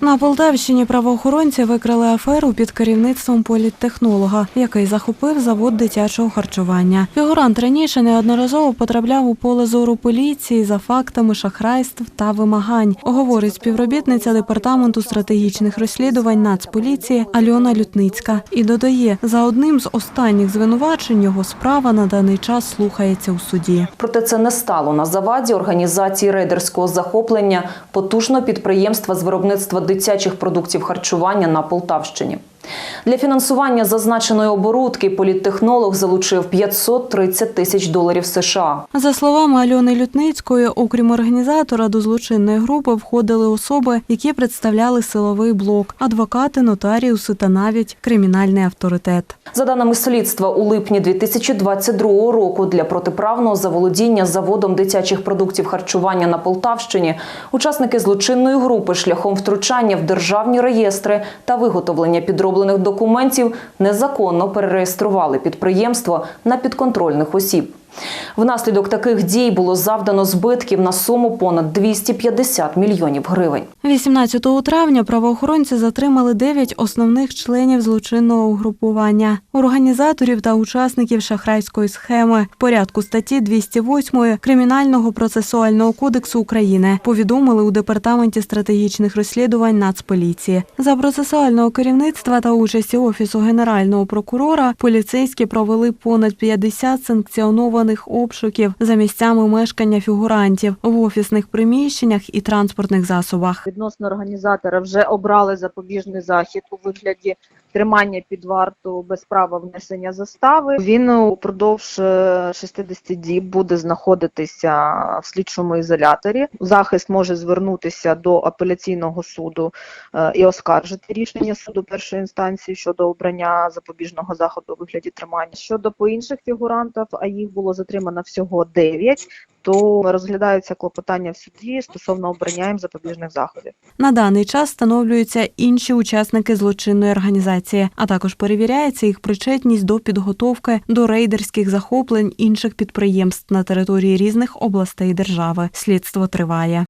На Полтавщині правоохоронці викрили аферу під керівництвом політтехнолога, який захопив завод дитячого харчування. Фігурант раніше неодноразово потрапляв у поле зору поліції за фактами шахрайств та вимагань, говорить співробітниця департаменту стратегічних розслідувань Нацполіції Альона Лютницька. І додає, за одним з останніх звинувачень його справа на даний час слухається у суді. Проте це не стало на заваді організації рейдерського захоплення потужного підприємства з виробництва дитячих продуктів харчування на Полтавщині. Для фінансування зазначеної оборудки політтехнолог залучив 530 тисяч доларів США. За словами Альони Лютницької, окрім організатора, до злочинної групи входили особи, які представляли силовий блок, адвокати, нотаріуси та навіть кримінальний авторитет. За даними слідства, у липні 2022 року для протиправного заволодіння заводом дитячих продуктів харчування на Полтавщині учасники злочинної групи шляхом втручання в державні реєстри та виготовлення підроблених документів незаконно перереєстрували підприємство на підконтрольних осіб. Внаслідок таких дій було завдано збитків на суму понад 250 мільйонів гривень. 18 травня правоохоронці затримали 9 основних членів злочинного угрупування, організаторів та учасників шахрайської схеми в порядку статті 208 Кримінального процесуального кодексу України. Повідомили у департаменті стратегічних розслідувань Нацполіції. За процесуального керівництва та участі офісу генерального прокурора поліцейські провели понад 50 санкціонованих обшуків за місцями мешкання фігурантів в офісних приміщеннях і транспортних засобах. Відносно організатора вже обрали запобіжний захід у вигляді тримання під варту без права внесення застави. Він упродовж е, 60 діб буде знаходитися в слідчому ізоляторі. Захист може звернутися до апеляційного суду е, і оскаржити рішення суду першої інстанції щодо обрання запобіжного заходу у вигляді тримання. Щодо по інших фігурантів, а їх було затримано всього 9, то розглядаються клопотання в суді стосовно обрання їм запобіжних заходів. На даний час встановлюються інші учасники злочинної організації, а також перевіряється їх причетність до підготовки до рейдерських захоплень інших підприємств на території різних областей держави. Слідство триває.